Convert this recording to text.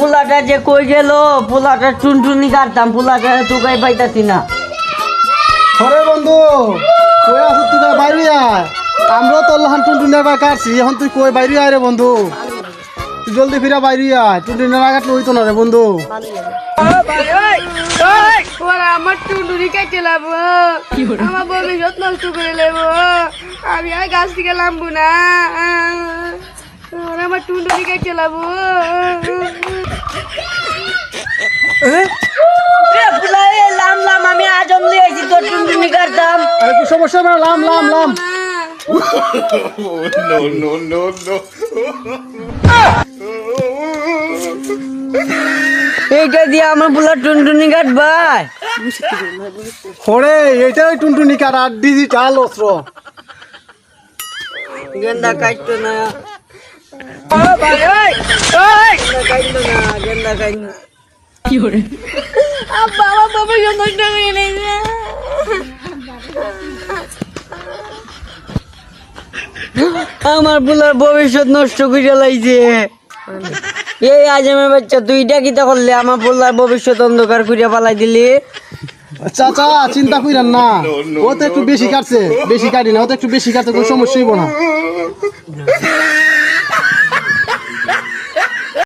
পোলাটা যে কই গেল? পোলাটা টুনটুনি কাটতাম পোলাটা তুকাই পাইতাছি না। হরে বন্ধু কই আছো তুই বাইরে আয়। আমরাও তো লহান টুনটুনের বাই কাটছি এখন তুই কই বাইরে আয় রে বন্ধু? তুই জলদি ফিরা বাইরে আয় টুনটুনের আঘাত লইতো না রে বন্ধু। আমার টুনটুনি কেটে লাভ। আমার ভবিষ্যৎ নষ্ট করে নেব আমি আর গাছ থেকে নামবো না আমার টুনটুনি কেটে লাভ। লাম লাম আমি আজম লিয়ে তোর টুনটুনি কাটতাম আরে কি সমস্যা? না লাম লাম লাম। এইটা দিয়ে আমার পোলা টুনটুনি কাটবাই হরে এটাই টুনটুনি কাট আর ডিজিটাল অস্ত্র। গেন্দা কাটতো না। না গেন্দা কাটতো না আব্বা আমার ভবিষ্যৎ নষ্ট করে নেছে আমার পোলার ভবিষ্যৎ নষ্ট করে লাইছে। এই আজমের বাচ্চা তুই ডাকিতে করলে আমার পোলার ভবিষ্যৎ অন্ধকার করিয়া পালাই দিলি? চাচা চিন্তা কইরেন না। ও তো একটু বেশি কাটছে বেশি কাটি না ও তো একটু বেশি কাটছে কোনো সমস্যা হইব না।